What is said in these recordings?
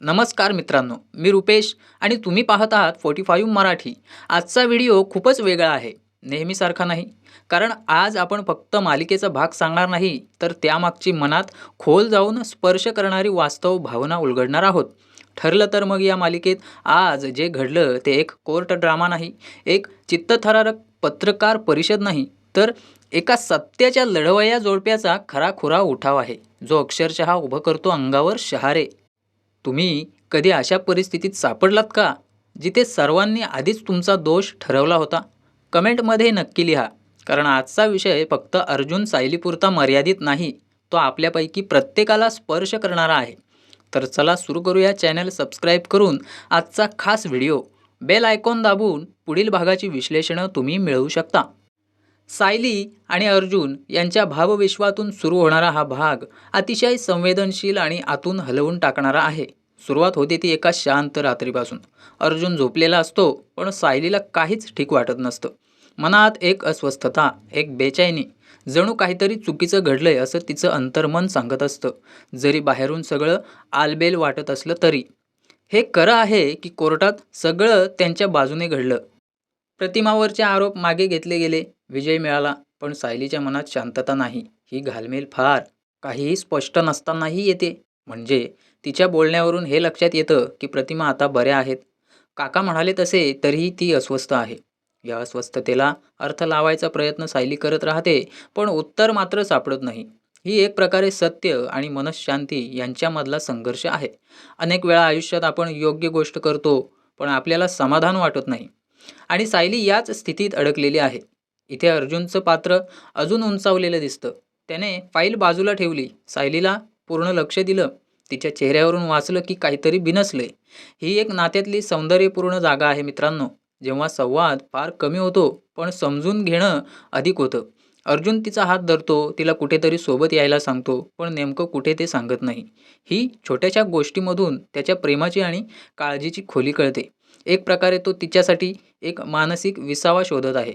नमस्कार मित्रांनो मी रुपेश आणि तुम्ही पाहत आहात फोर्टी फाईव्ह मराठी. आजचा व्हिडिओ खूपच वेगळा आहे नेहमीसारखा नाही. कारण आज आपण फक्त मालिकेचा भाग सांगणार नाही तर त्यामागची मनात खोल जाऊन स्पर्श करणारी वास्तव भावना उलगडणार आहोत. ठरलं तर मग या मालिकेत आज जे घडलं ते एक कोर्ट ड्रामा नाही एक चित्तथरारक पत्रकार परिषद नाही तर एका सत्याच्या लढवया जोडप्याचा खराखुरा उठाव आहे. जो अक्षरशः उभं करतो अंगावर शहारे. तुम्ही कधी अशा परिस्थितीत सापडलात का जिथे सर्वांनी आधीच तुमचा दोष ठरवला होता? कमेंटमध्ये नक्की लिहा कारण आजचा विषय फक्त अर्जुन सायलीपुरता मर्यादित नाही तो आपल्यापैकी प्रत्येकाला स्पर्श करणारा आहे. तर चला सुरू करूया चॅनल सबस्क्राईब करून आजचा खास व्हिडिओ. बेल आयकॉन दाबून पुढील भागाची विश्लेषणं तुम्ही मिळवू शकता. सायली आणि अर्जुन यांच्या भावविश्वातून सुरू होणारा हा भाग अतिशय संवेदनशील आणि आतून हलवून टाकणारा आहे. सुरुवात होते ती एका शांत रात्रीपासून. अर्जुन झोपलेला असतो पण सायलीला काहीच ठीक वाटत नसतं. मनात एक अस्वस्थता एक बेचैनी जणू काहीतरी चुकीचं घडलंय असं तिचं अंतर्मन सांगत असतं. जरी बाहेरून सगळं आलबेल वाटत असलं तरी. हे खरं आहे की कोर्टात सगळं त्यांच्या बाजूने घडलं. प्रतिमावरचे आरोप मागे घेतले गेले. विजय मिळाला पण सायलीच्या मनात शांतता नाही. ही घालमेल फार. काहीही स्पष्ट नसतानाही येते. म्हणजे तिच्या बोलण्यावरून हे लक्षात येतं की प्रतिमा आता बऱ्या आहेत. काका म्हणाले तसे तरीही ती अस्वस्थ आहे. या अस्वस्थतेला अर्थ लावायचा प्रयत्न सायली करत राहते पण उत्तर मात्र सापडत नाही. ही एक प्रकारे सत्य आणि मनशांती यांच्यामधला संघर्ष आहे. अनेक वेळा आयुष्यात आपण योग्य गोष्ट करतो पण आपल्याला समाधान वाटत नाही. आणि सायली याच स्थितीत अडकलेली आहे. इथे अर्जुनचं पात्र अजून उंचावलेलं दिसतं. त्याने फाईल बाजूला ठेवली. सायलीला पूर्ण लक्ष दिलं. तिच्या चेहऱ्यावरून वाचलं की काहीतरी बिनसलंय ही एक नात्यातली सौंदर्यपूर्ण जागा आहे मित्रांनो. जेव्हा संवाद फार कमी होतो पण समजून घेणं अधिक होतं. अर्जुन तिचा हात धरतो तिला कुठेतरी सोबत यायला सांगतो पण नेमकं कुठे ते सांगत नाही. ही छोट्याशा गोष्टीमधून त्याच्या प्रेमाची आणि काळजीची खोली कळते. एक प्रकारे तो तिच्यासाठी एक मानसिक विसावा शोधत आहे.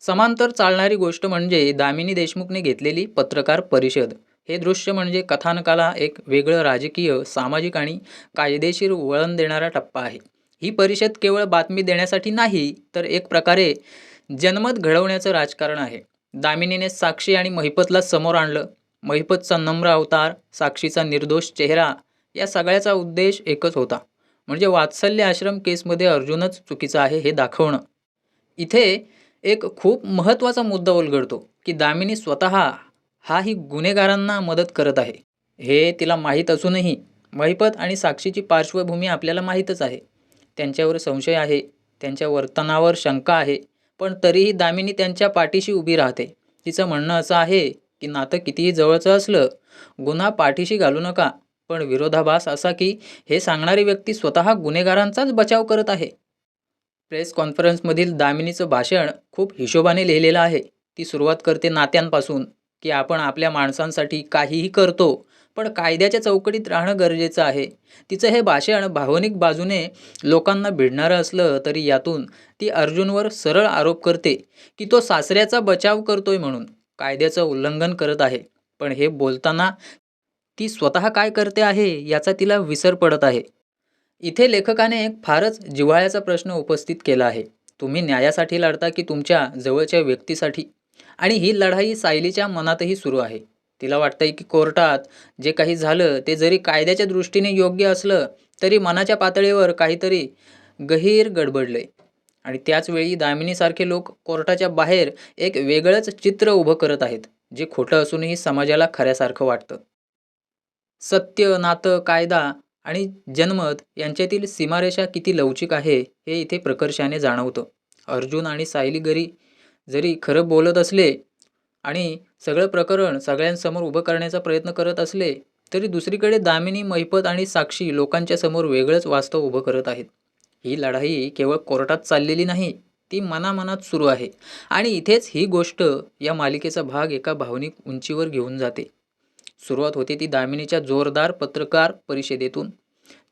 समांतर चालणारी गोष्ट म्हणजे दामिनी देशमुखने घेतलेली पत्रकार परिषद. हे दृश्य म्हणजे कथानकाला एक वेगळं राजकीय सामाजिक आणि कायदेशीर वळण देणारा टप्पा आहे. ही परिषद केवळ बातमी देण्यासाठी नाही तर एक प्रकारे जनमत घडवण्याचं राजकारण आहे. दामिनीने साक्षी आणि महिपतला समोर आणलं. महिपतचा नम्र अवतार साक्षीचा निर्दोष चेहरा या सगळ्याचा उद्देश एकच होता. म्हणजे वात्सल्य आश्रम केसमध्ये अर्जुनच चुकीचा आहे हे दाखवणं. इथे एक खूप महत्त्वाचा मुद्दा उलगडतो की दामिनी स्वतः हा ही गुन्हेगारांना मदत करत आहे. हे तिला माहीत असूनही महिपत आणि साक्षीची पार्श्वभूमी आपल्याला माहीतच आहे. त्यांच्यावर संशय आहे त्यांच्या वर्तनावर शंका आहे पण तरीही दामिनी त्यांच्या पाठीशी उभी राहते. तिचं म्हणणं असं आहे की नातं कितीही जवळचं असलं गुन्हा पाठीशी घालू नका पण विरोधाभास असा की हे सांगणारी व्यक्ती स्वतः गुन्हेगारांचाच बचाव करत आहे. प्रेस कॉन्फरन्समधील दामिनीचं भाषण खूप हिशोबाने लिहिलेलं आहे. ती सुरुवात करते नात्यांपासून की आपण आपल्या माणसांसाठी काहीही करतो पण कायद्याच्या चौकटीत राहणं गरजेचं आहे. तिचं हे भाषण भावनिक बाजूने लोकांना भिडणारं असलं तरी यातून ती अर्जुनवर सरळ आरोप करते की तो सासऱ्याचा बचाव करतोय म्हणून कायद्याचं उल्लंघन करत आहे. पण हे बोलताना ती स्वतः काय करते आहे याचा तिला विसर पडत आहे. इथे लेखकाने एक फारच जिव्हाळ्याचा प्रश्न उपस्थित केला आहे. तुम्ही न्यायासाठी लढता की तुमच्या जवळच्या व्यक्तीसाठी? आणि ही लढाई सायलीच्या मनातही सुरू आहे. तिला वाटतंय की कोर्टात जे काही झालं ते जरी कायद्याच्या दृष्टीने योग्य असलं तरी मनाच्या पातळीवर काहीतरी गहीर गडबडलंय. आणि त्याचवेळी दामिनीसारखे लोक कोर्टाच्या बाहेर एक वेगळंच चित्र उभं करत आहेत जे खोटं असूनही समाजाला खऱ्यासारखं वाटतं. सत्य नातं कायदा आणि जनमत यांच्यातील सीमारेषा किती लवचिक आहे हे इथे प्रकर्षाने जाणवतं. अर्जुन आणि सायली गरी जरी खरं बोलत असले आणि सगळं प्रकरण सगळ्यांसमोर उभं करण्याचा प्रयत्न करत असले तरी दुसरीकडे दामिनी मैपत आणि साक्षी लोकांच्या समोर वेगळंच वास्तव उभं करत आहेत. ही लढाई केवळ कोर्टात चाललेली नाही ती मनामनात सुरू आहे. आणि इथेच ही गोष्ट या मालिकेचा भाग एका भावनिक उंचीवर घेऊन जाते. सुरुवात होते ती दामिनीच्या जोरदार पत्रकार परिषदेतून.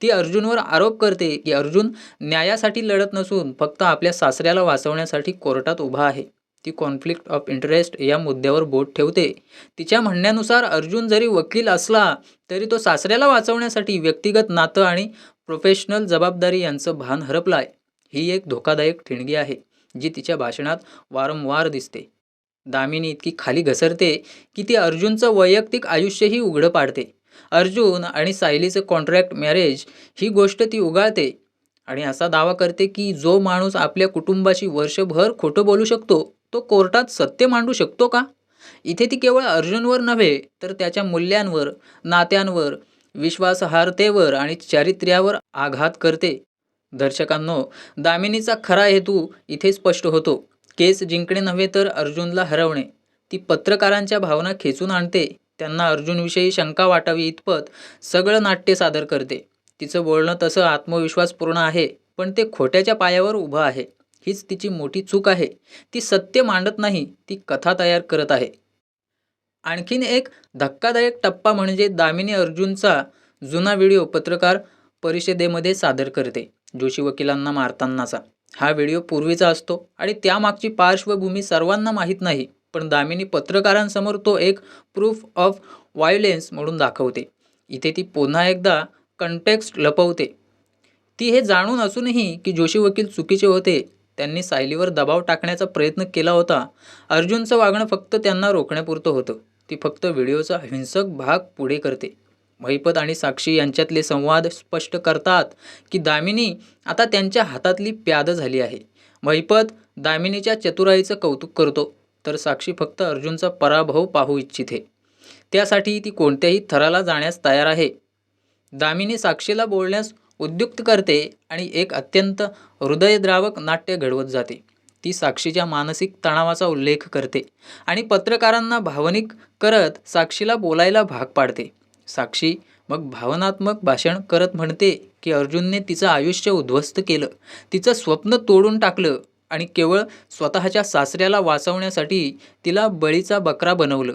ती अर्जुनवर आरोप करते की अर्जुन न्यायासाठी लढत नसून फक्त आपल्या सासऱ्याला वाचवण्यासाठी कोर्टात उभा आहे. ती कॉन्फ्लिक्ट ऑफ इंटरेस्ट या मुद्द्यावर बोट ठेवते. तिच्या म्हणण्यानुसार अर्जुन जरी वकील असला तरी तो सासऱ्याला वाचवण्यासाठी व्यक्तिगत नातं आणि प्रोफेशनल जबाबदारी यांचं भान हरपलाय. ही एक धोकादायक ठिणगी आहे जी तिच्या भाषणात वारंवार दिसते. दामिनी इतकी खाली घसरते की ती अर्जुनचं वैयक्तिक आयुष्यही उघडं पाडते. अर्जुन आणि सायलीचं कॉन्ट्रॅक्ट मॅरेज ही गोष्ट ती उगाळते. आणि असा दावा करते की जो माणूस आपल्या कुटुंबाशी वर्षभर खोटं बोलू शकतो तो कोर्टात सत्य मांडू शकतो का? इथे ती केवळ अर्जुनवर नव्हे तर त्याच्या मूल्यांवर नात्यांवर विश्वासार्हतेवर आणि चारित्र्यावर आघात करते. दर्शकांनो दामिनीचा खरा हेतू इथे स्पष्ट होतो. केस जिंकणे नव्हे तर अर्जुनला हरवणे. ती पत्रकारांच्या भावना खेचून आणते. त्यांना अर्जुनविषयी शंका वाटावी इतपत सगळं नाट्य सादर करते. तिचं बोलणं तसं आत्मविश्वासपूर्ण आहे पण ते खोट्याच्या पायावर उभं आहे. हीच तिची मोठी चूक आहे. ती सत्य मांडत नाही ती कथा तयार करत आहे. आणखीन एक धक्कादायक टप्पा म्हणजे दामिनी अर्जुनचा जुना व्हिडिओ पत्रकार परिषदेमध्ये सादर करते जोशी वकिलांना मारतानाचा. हा व्हिडिओ पूर्वीचा असतो आणि त्यामागची पार्श्वभूमी सर्वांना माहीत नाही. पण दामिनी पत्रकारांसमोर तो एक प्रूफ ऑफ वायलेन्स म्हणून दाखवते. इथे ती पुन्हा एकदा कंटेक्स्ट लपवते. ती हे जाणून असूनही की जोशी वकील चुकीचे होते त्यांनी सायलीवर दबाव टाकण्याचा प्रयत्न केला होता. अर्जुनचं वागणं फक्त त्यांना रोखण्यापुरतं होतं. ती फक्त व्हिडिओचा हिंसक भाग पुढे करते. महिपत आणि साक्षी यांच्यातले संवाद स्पष्ट करतात की दामिनी आता त्यांच्या हातातली प्याद झाली आहे. महिपत दामिनीच्या चतुराईचं कौतुक करतो. तर साक्षी फक्त अर्जुनचा पराभव पाहू इच्छिते. त्यासाठी ती कोणत्याही थराला जाण्यास तयार आहे. दामिनी साक्षीला बोलण्यास उद्युक्त करते आणि एक अत्यंत हृदयद्रावक नाट्य घडवत जाते. ती साक्षीच्या मानसिक तणावाचा उल्लेख करते आणि पत्रकारांना भावनिक करत साक्षीला बोलायला भाग पाडते. साक्षी मग भावनात्मक भाषण करत म्हणते की अर्जुनने तिचं आयुष्य उद्ध्वस्त केलं. तिचं स्वप्न तोडून टाकलं. आणि केवळ स्वतःच्या सासऱ्याला वाचवण्यासाठी तिला बळीचा बकरा बनवलं.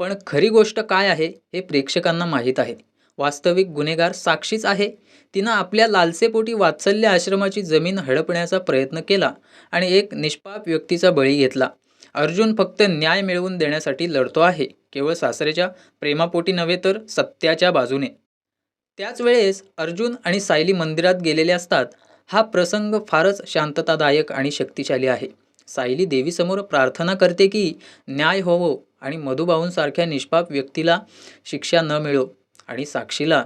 पण खरी गोष्ट काय आहे हे प्रेक्षकांना माहीत आहे. वास्तविक गुन्हेगार साक्षीच आहे. तिनं आपल्या लालसेपोटी वात्सल्य आश्रमाची जमीन हडपण्याचा प्रयत्न केला आणि एक निष्पाप व्यक्तीचा बळी घेतला. अर्जुन फक्त न्याय मिळवून देण्यासाठी लढतो आहे केवळ सासऱ्याच्या प्रेमापोटी नव्हे तर सत्याच्या बाजूने. त्याच वेळेस अर्जुन आणि सायली मंदिरात गेलेले असतात हा प्रसंग फारच शांततादायक आणि शक्तिशाली आहे. सायली देवीसमोर प्रार्थना करते की न्याय होवो आणि मधुबाऊंसारख्या निष्पाप व्यक्तीला शिक्षा न मिळो आणि साक्षीला.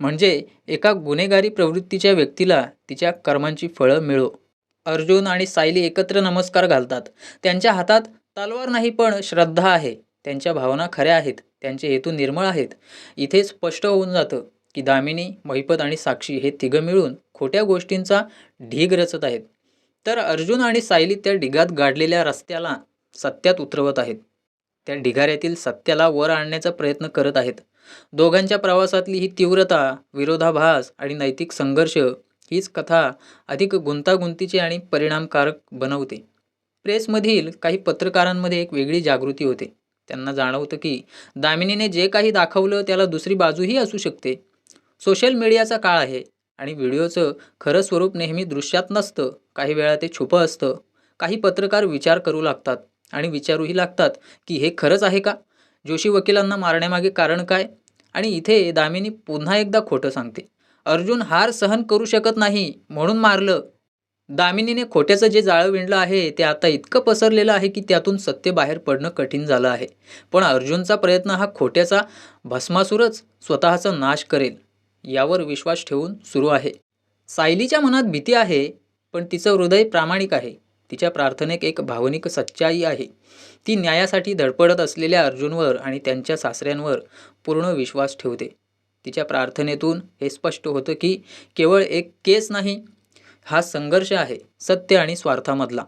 म्हणजे एका गुन्हेगारी प्रवृत्तीच्या व्यक्तीला तिच्या कर्मांची फळं मिळो. अर्जुन आणि सायली एकत्र नमस्कार घालतात. त्यांच्या हातात तलवार नाही पण श्रद्धा आहे. त्यांच्या भावना खऱ्या आहेत. त्यांचे हेतू निर्मळ आहेत. इथे स्पष्ट होऊन जातं की दामिनी महिपत आणि साक्षी हे तिघं मिळून खोट्या गोष्टींचा ढीग रचत आहेत. तर अर्जुन आणि सायली त्या ढिगात गाडलेल्या रस्त्याला सत्यात उतरवत आहेत. त्या ढिगाऱ्यातील सत्याला वर आणण्याचा प्रयत्न करत आहेत. दोघांच्या प्रवासातली ही तीव्रता विरोधाभास आणि नैतिक संघर्ष हीच कथा अधिक गुंतागुंतीची आणि परिणामकारक बनवते. प्रेसमधील काही पत्रकारांमध्ये एक वेगळी जागृती होते. त्यांना जाणवतं की दामिनीने जे काही दाखवलं त्याला दुसरी बाजूही असू शकते. सोशल मीडियाचा काळ आहे. आणि व्हिडिओचं खरं स्वरूप नेहमी दृश्यात नसतं. काही वेळा ते छुपं असतं. काही पत्रकार विचार करू लागतात आणि विचारूही लागतात की हे खरंच आहे का? जोशी वकिलांना मारण्यामागे कारण काय? आणि इथे दामिनी पुन्हा एकदा खोटं सांगते. अर्जुन हार सहन करू शकत नाही म्हणून मारलं. दामिनीने खोट्याचं जे जाळं विणलं आहे ते आता इतकं पसरलेलं आहे की त्यातून सत्य बाहेर पडणं कठीण झालं आहे. पण अर्जुनचा प्रयत्न हा खोट्याचा भस्मासूरच स्वतःचा नाश करेल. यावर विश्वास ठेवून सुरू आहे. सायलीच्या मनात भीती आहे पण तिचं हृदय प्रामाणिक आहे. तिच्या प्रार्थनेक एक भावनिक सच्चाई आहे. ती न्यायासाठी धडपडत असलेल्या अर्जुनवर आणि त्यांच्या सासऱ्यांवर पूर्ण विश्वास ठेवते. तिच्या प्रार्थनेतून हे स्पष्ट होतं की केवळ एक केस नाही हा संघर्ष आहे सत्य आणि स्वार्थामधला.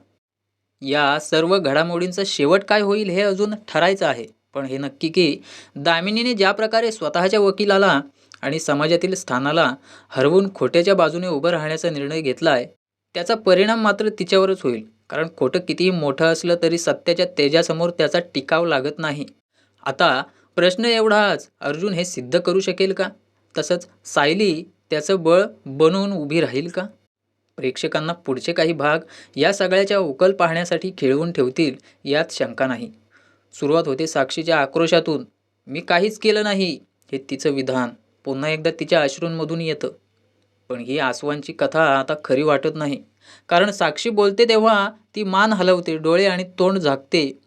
या सर्व घडामोडींचा शेवट काय होईल हे अजून ठरायचं आहे. पण हे नक्की की दामिनीने ज्या प्रकारे स्वतःच्या वकिलाला आणि समाजातील स्थानाला हरवून खोट्याच्या बाजूने उभं राहण्याचा निर्णय घेतला आहे त्याचा परिणाम मात्र तिच्यावरच होईल. कारण खोटं कितीही मोठं असलं तरी सत्याच्या तेजासमोर त्याचा टिकाव लागत नाही. आता प्रश्न एवढाच अर्जुन हे सिद्ध करू शकेल का? तसंच सायली त्याचं बळ बनवून उभी राहील का? प्रेक्षकांना पुढचे काही भाग या सगळ्याच्या उकल पाहण्यासाठी खेळवून ठेवतील यात शंका नाही. सुरुवात होते साक्षीच्या आक्रोशातून. मी काहीच केलं नाही हे तिचं विधान. पुन्हा एकदा तिच्या अश्रूंमधून येतं. पण ही आसवांची कथा आता खरी वाटत नाही. कारण साक्षी बोलते तेव्हा ती मान हलवते डोळे आणि तोंड झाकते.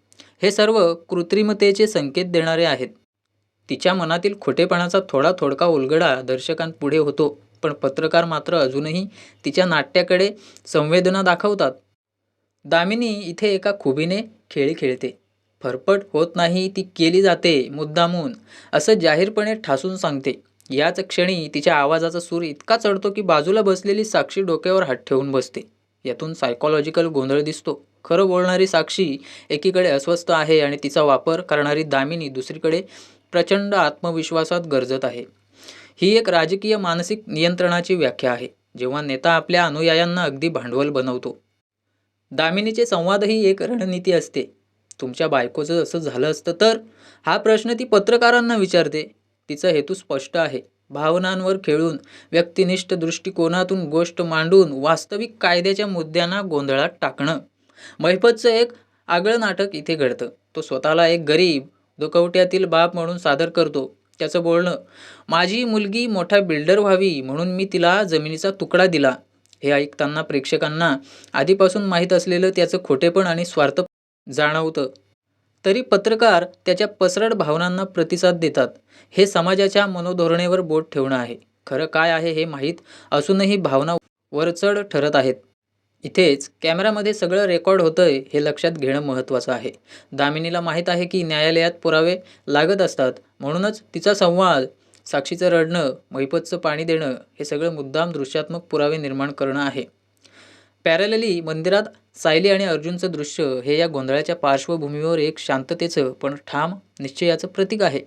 हे सर्व कृत्रिमतेचे संकेत देणारे आहेत. तिच्या मनातील खोटेपणाचा थोडा थोडका उलगडा दर्शकांपुढे होतो. पण पत्रकार मात्र अजूनही तिच्या नाट्याकडे संवेदना दाखवतात. दामिनी इथे एका खुबीने खेळी खेळते. फरफट होत नाही ती केली जाते मुद्दामून असं जाहीरपणे ठासून सांगते. याच क्षणी तिच्या आवाजाचा सूर इतका चढतो की बाजूला बसलेली साक्षी डोक्यावर हात ठेवून बसते. यातून सायकॉलॉजिकल गोंधळ दिसतो. खरं बोलणारी साक्षी एकीकडे अस्वस्थ आहे आणि तिचा वापर करणारी दामिनी दुसरीकडे प्रचंड आत्मविश्वासात गरजत आहे. ही एक राजकीय मानसिक नियंत्रणाची व्याख्या आहे. जेव्हा नेता आपल्या अनुयायांना अगदी भांडवल बनवतो. दामिनीचे संवादही एक रणनीती असते. तुमच्या बायकोचं असं झालं असतं तर? हा प्रश्न ती पत्रकारांना विचारते. तिचा हेतू स्पष्ट आहे. भावनांवर खेळून व्यक्तिनिष्ठ दृष्टिकोनातून गोष्ट मांडून वास्तविक कायद्याच्या मुद्द्यांना गोंधळात टाकणं. मैफतचं एक आगळं नाटक इथे घडतं. तो स्वतःला एक गरीब दुखवट्यातील बाप म्हणून सादर करतो. त्याचं बोलणं माझी मुलगी मोठा बिल्डर व्हावी म्हणून मी तिला जमिनीचा तुकडा दिला. हे ऐकताना प्रेक्षकांना आधीपासून माहीत असलेलं त्याचं खोटेपण आणि स्वार्थ जाणवतं. तरी पत्रकार त्याच्या पसरट भावनांना प्रतिसाद देतात. हे समाजाच्या मनोधोरणेवर बोट ठेवणं आहे. खरं काय आहे हे माहीत असूनही भावना वरचढ ठरत आहेत. इथेच कॅमेरामध्ये सगळं रेकॉर्ड होतंय हे लक्षात घेणं महत्त्वाचं आहे. दामिनीला माहीत आहे की न्यायालयात पुरावे लागत असतात. म्हणूनच तिचा संवाद साक्षीचं रडणं महिपतचं पाणी देणं हे सगळं मुद्दाम दृश्यात्मक पुरावे निर्माण करणं आहे. पॅरलली मंदिरात सायली आणि अर्जुनचं दृश्य हे या गोंधळाच्या पार्श्वभूमीवर एक शांततेचं पण ठाम निश्चयाचं प्रतीक आहे.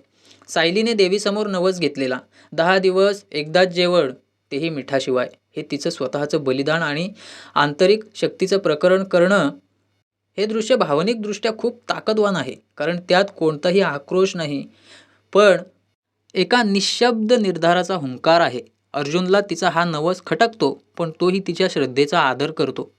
सायलीने देवीसमोर नवस घेतलेला. दहा दिवस एकदाच जेवण तेही मिठाशिवाय. हे तिचं स्वतःचं बलिदान आणि आंतरिक शक्तीचं प्रकरण करणं हे दृश्य भावनिकदृष्ट्या खूप ताकदवान आहे कारण त्यात कोणताही आक्रोश नाही. पण एका निशब्द निर्धाराचा हुंकार आहे. अर्जुनला तिचा हा नवस खटकतो पण तोही तिच्या श्रद्धेचा आदर करतो.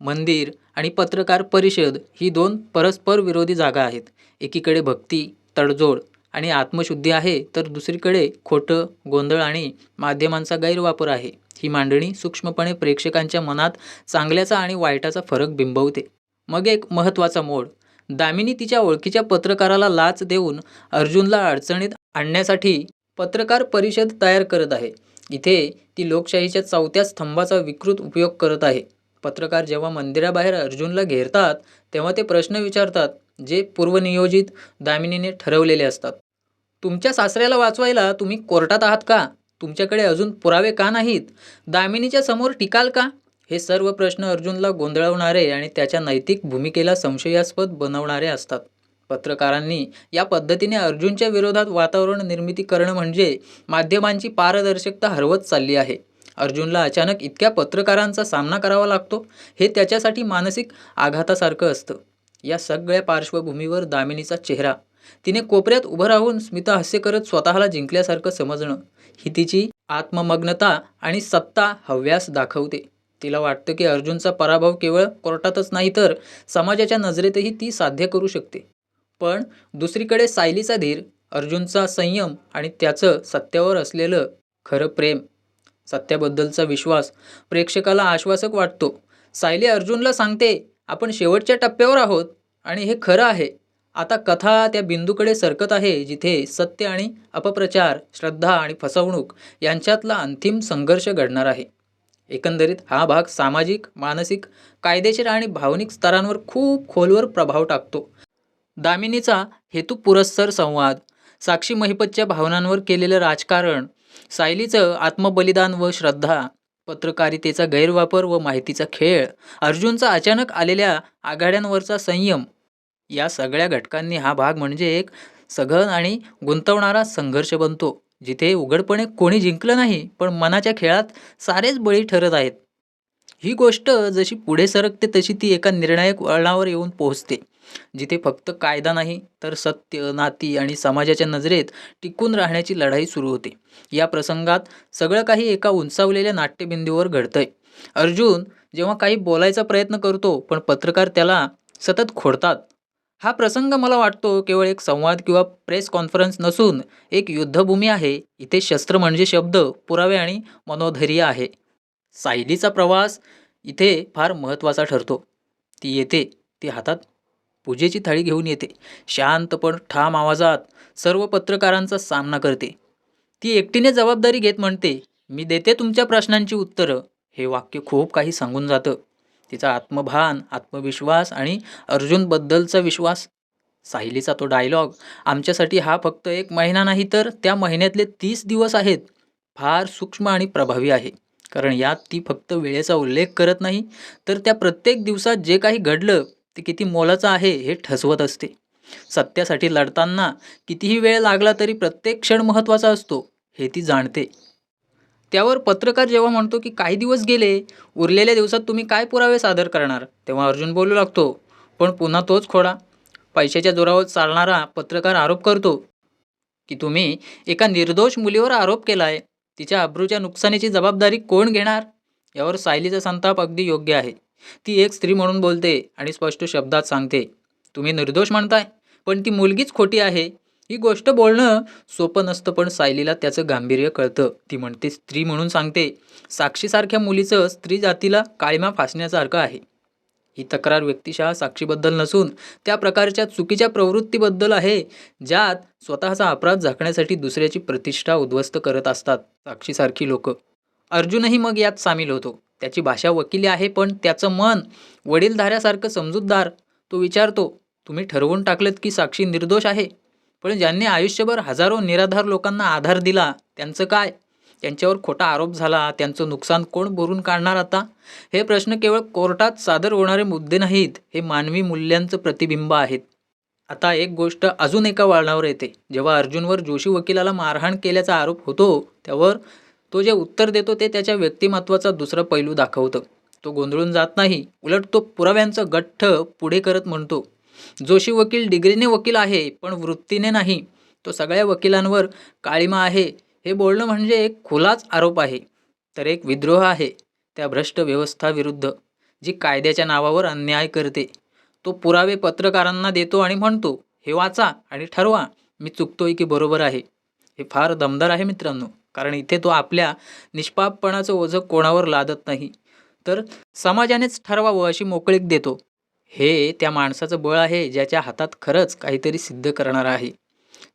मंदिर आणि पत्रकार परिषद ही दोन परस्पर विरोधी जागा आहेत. एकीकडे भक्ती तडजोड आणि आत्मशुद्धी आहे तर दुसरीकडे खोटं गोंधळ आणि माध्यमांचा गैरवापर आहे. ही मांडणी सूक्ष्मपणे प्रेक्षकांच्या मनात चांगल्याचा आणि वाईटाचा फरक बिंबवते. मग एक महत्त्वाचा मोड. दामिनी तिच्या ओळखीच्या पत्रकाराला लाच देऊन अर्जुनला अडचणीत आणण्यासाठी पत्रकार परिषद तयार करत आहे. इथे ती लोकशाहीच्या चौथ्या स्तंभाचा विकृत उपयोग करत आहे. पत्रकार जेव्हा मंदिराबाहेर अर्जुनला घेरतात तेव्हा ते प्रश्न विचारतात जे पूर्वनियोजित दामिनीने ठरवलेले असतात. तुमच्या सासऱ्याला वाचवायला तुम्ही कोर्टात आहात का? तुमच्याकडे अजून पुरावे का नाहीत? दामिनीच्या समोर टिकाल का? हे सर्व प्रश्न अर्जुनला गोंधळवणारे आणि त्याच्या नैतिक भूमिकेला संशयास्पद बनवणारे असतात. पत्रकारांनी या पद्धतीने अर्जुनच्या विरोधात वातावरण निर्मिती करणं म्हणजे माध्यमांची पारदर्शकता हरवत चालली आहे. अर्जुनला अचानक इतक्या पत्रकारांचा सामना करावा लागतो हे त्याच्यासाठी मानसिक आघातासारखं असतं. या सगळ्या पार्श्वभूमीवर दामिनीचा चेहरा तिने कोपऱ्यात उभं राहून स्मिता हास्य करत स्वतःला जिंकल्यासारखं समजणं ही तिची आत्ममग्नता आणि सत्ता हव्यास दाखवते. तिला वाटतं की अर्जुनचा पराभव केवळ कोर्टातच नाही तर समाजाच्या नजरेतही ती साध्य करू शकते. पण दुसरीकडे सायलीचा धीर अर्जुनचा संयम आणि त्याचं सत्यावर असलेलं खरं प्रेम. सत्याबद्दलचा विश्वास प्रेक्षकाला आश्वासक वाटतो. सायली अर्जुनला सांगते आपण शेवटच्या टप्प्यावर आहोत आणि हे खरं आहे. आता कथा त्या बिंदूकडे सरकत आहे जिथे सत्य आणि अपप्रचार श्रद्धा आणि फसवणूक यांच्यातला अंतिम संघर्ष घडणार आहे. एकंदरीत हा भाग सामाजिक मानसिक कायदेशीर आणि भावनिक स्तरांवर खूप खोलवर प्रभाव टाकतो. दामिनीचा हेतू पुरस्सर संवाद. साक्षी महिपतच्या भावनांवर केलेलं राजकारण सायलीचं आत्मबलिदान व श्रद्धा पत्रकारितेचा गैरवापर व माहितीचा खेळ अर्जुनचा अचानक आलेल्या आघाड्यांवरचा संयम या सगळ्या घटकांनी हा भाग म्हणजे एक सघन आणि गुंतवणारा संघर्ष बनतो जिथे उघडपणे कोणी जिंकलं नाही पण मनाच्या खेळात सारेच बळी ठरत आहेत. ही गोष्ट जशी पुढे सरकते तशी ती एका निर्णायक वळणावर येऊन पोहोचते. जिथे फक्त कायदा नाही तर सत्य नाती आणि समाजाच्या नजरेत टिकून राहण्याची लढाई सुरू होते. या प्रसंगात सगळं काही एका उंचावलेल्या नाट्यबिंदूवर घडतंय. अर्जुन जेव्हा काही बोलायचा प्रयत्न करतो पण पत्रकार त्याला सतत खोडतात. हा प्रसंग मला वाटतो केवळ एक संवाद किंवा प्रेस कॉन्फरन्स नसून एक युद्धभूमी आहे. इथे शस्त्र म्हणजे शब्द पुरावे आणि मनोधैर्य आहे. सायलीचा प्रवास इथे फार महत्त्वाचा ठरतो. ती येते ती हातात पूजेची थाळी घेऊन येते. शांत पण ठाम आवाजात सर्व पत्रकारांचा सामना करते. ती एकटीने जबाबदारी घेत म्हणते मी देते तुमच्या प्रश्नांची उत्तरं. हे वाक्य खूप काही सांगून जातं. तिचा आत्मभान आत्मविश्वास आणि अर्जुनबद्दलचा विश्वास साहिलीचा तो डायलॉग आमच्यासाठी हा फक्त एक महिना नाही तर त्या महिन्यातले तीस दिवस आहेत. फार सूक्ष्म आणि प्रभावी आहे. कारण यात ती फक्त वेळेचा उल्लेख करत नाही. तर त्या प्रत्येक दिवसात जे काही घडलं ते किती मोलाचं आहे हे ठसवत असते. सत्यासाठी लढताना कितीही वेळ लागला तरी प्रत्येक क्षण महत्त्वाचा असतो हे ती जाणते. त्यावर पत्रकार जेव्हा म्हणतो की काही दिवस गेले उरलेल्या दिवसात तुम्ही काय पुरावे सादर करणार? तेव्हा अर्जुन बोलू लागतो पण पुन्हा तोच खोडा. पैशाच्या जोरावर चालणारा पत्रकार आरोप करतो की तुम्ही एका निर्दोष मुलीवर आरोप केलाय. तिच्या अब्रूच्या नुकसानीची जबाबदारी कोण घेणार? यावर सायलीचा संताप अगदी योग्य आहे. ती एक स्त्री म्हणून बोलते आणि स्पष्ट शब्दात सांगते तुम्ही निर्दोष म्हणताय पण ती मुलगीच खोटी आहे. ही गोष्ट बोलणं सोपं नसतं पण सायलीला त्याचं गांभीर्य कळतं. ती म्हणते स्त्री म्हणून सांगते साक्षीसारख्या मुलीचं स्त्री जातीला काळीमा फासण्यासारखं आहे. ही तक्रार व्यक्तिशः साक्षीबद्दल नसून त्या प्रकारच्या चुकीच्या प्रवृत्तीबद्दल आहे ज्यात स्वतःचा अपराध झाकण्यासाठी दुसऱ्याची प्रतिष्ठा उद्ध्वस्त करत असतात. साक्षीसारखी लोक. अर्जुनही मग यात सामील होतो. त्याची भाषा वकिली आहे पण त्याचं मन वडीलधाऱ्यासारखं समजूतदार. तो विचारतो तुम्ही ठरवून टाकलेत की साक्षी निर्दोष आहे? पण ज्यांनी आयुष्यभर हजारो निराधार लोकांना आधार दिला त्यांचं काय? त्यांच्यावर खोटा आरोप झाला त्यांचं नुकसान कोण भरून काढणार आता? हे प्रश्न केवळ कोर्टात सादर होणारे मुद्दे नाहीत हे मानवी मूल्यांचं प्रतिबिंब आहेत. आता एक गोष्ट अजून एका वळणावर येते. जेव्हा अर्जुनवर जोशी वकिलाला मारहाण केल्याचा आरोप होतो त्यावर तो जे उत्तर देतो ते त्याच्या व्यक्तिमत्वाचा दुसरा पैलू दाखवतं. तो गोंधळून जात नाही उलट तो पुराव्यांचं गठ्ठ पुढे करत म्हणतो. जोशी वकील डिग्रीने वकील आहे पण वृत्तीने नाही. तो सगळ्या वकिलांवर काळीमा आहे हे बोलणं म्हणजे एक खुलाच आरोप आहे तर एक विद्रोह आहे त्या भ्रष्ट व्यवस्थाविरुद्ध जी कायद्याच्या नावावर अन्याय करते. तो पुरावे पत्रकारांना देतो आणि म्हणतो हे वाचा आणि ठरवा मी चुकतोय की बरोबर आहे. हे फार दमदार आहे मित्रांनो. कारण इथे तो आपल्या निष्पापपणाचं ओझं कोणावर लादत नाही. तर समाजानेच ठरवावं अशी मोकळीक देतो. हे त्या माणसाचं बळ आहे ज्याच्या हातात खरंच काहीतरी सिद्ध करणार आहे.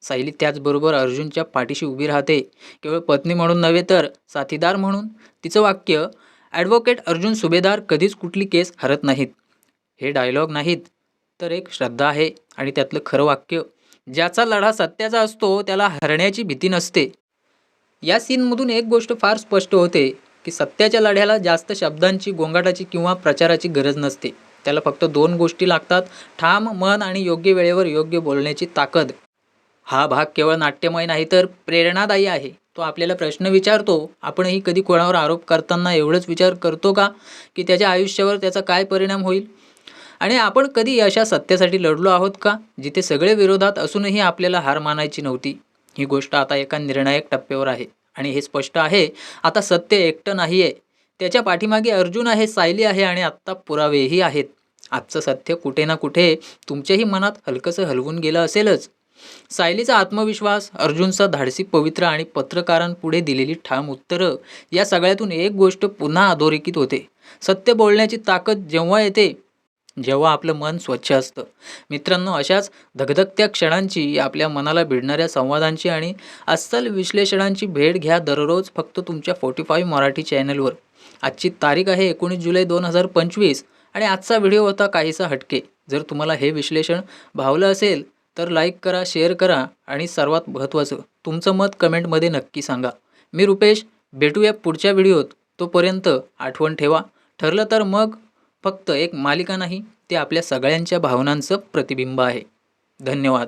सायली त्याचबरोबर अर्जुनच्या पाठीशी उभी राहते. केवळ पत्नी म्हणून नव्हे तर साथीदार म्हणून तिचं वाक्य ॲडव्होकेट अर्जुन सुभेदार कधीच कुठली केस हरत नाहीत. हे डायलॉग नाहीत तर एक श्रद्धा आहे आणि त्यातलं खरं वाक्य ज्याचा लढा सत्याचा असतो त्याला हरण्याची भीती नसते. या सीनमधून एक गोष्ट फार स्पष्ट होते की सत्याच्या लढ्याला जास्त शब्दांची गोंगाटाची किंवा प्रचाराची गरज नसते. त्याला फक्त दोन गोष्टी लागतात ठाम मन आणि योग्य वेळेवर योग्य बोलण्याची ताकद. हा भाग केवळ नाट्यमय नाही तर प्रेरणादायी आहे. तो आपल्याला प्रश्न विचारतो आपणही कधी कोणावर आरोप करताना एवढंच विचार करतो का की त्याच्या आयुष्यावर त्याचा काय परिणाम होईल? आणि आपण कधी अशा सत्यासाठी लढलो आहोत का जिथे सगळे विरोधात असूनही आपल्याला हार मानायची नव्हती? ही गोष्ट आता एका निर्णायक टप्प्यावर आहे. आणि हे स्पष्ट आहे आता सत्य एकटं नाही आहे त्याच्या पाठीमागे अर्जुन आहे सायली आहे आणि आत्ता पुरावेही आहेत. आजचं सत्य कुठे ना कुठे तुमच्याही मनात हलकंसं हलवून गेलं असेलच. सायलीचा आत्मविश्वास अर्जुनचा धाडसी पवित्र आणि पत्रकारांपुढे दिलेली ठाम उत्तरं या सगळ्यातून एक गोष्ट पुन्हा अधोरेखित होते. सत्य बोलण्याची ताकद जेव्हा येते जेव्हा आपलं मन स्वच्छ असतं. मित्रांनो अशाच धगधगत्या क्षणांची आपल्या मनाला भिडणाऱ्या संवादांची आणि अस्सल विश्लेषणांची भेट घ्या दररोज फक्त तुमच्या फोर्टी फाईव्ह मराठी चॅनलवर. आजची तारीख आहे एकोणीस जुलै दोन हजार पंचवीस आणि आजचा व्हिडिओ होता काहीसा हटके. जर तुम्हाला हे विश्लेषण भावलं असेल तर लाईक करा शेअर करा आणि सर्वात महत्त्वाचं तुमचं मत कमेंटमध्ये नक्की सांगा. मी रुपेश भेटूया पुढच्या व्हिडिओत. तोपर्यंत आठवण ठेवा. ठरलं तर मग फक्त एक मालिका नाही ते आपल्या सगळ्यांच्या भावनांचं प्रतिबिंब आहे. धन्यवाद.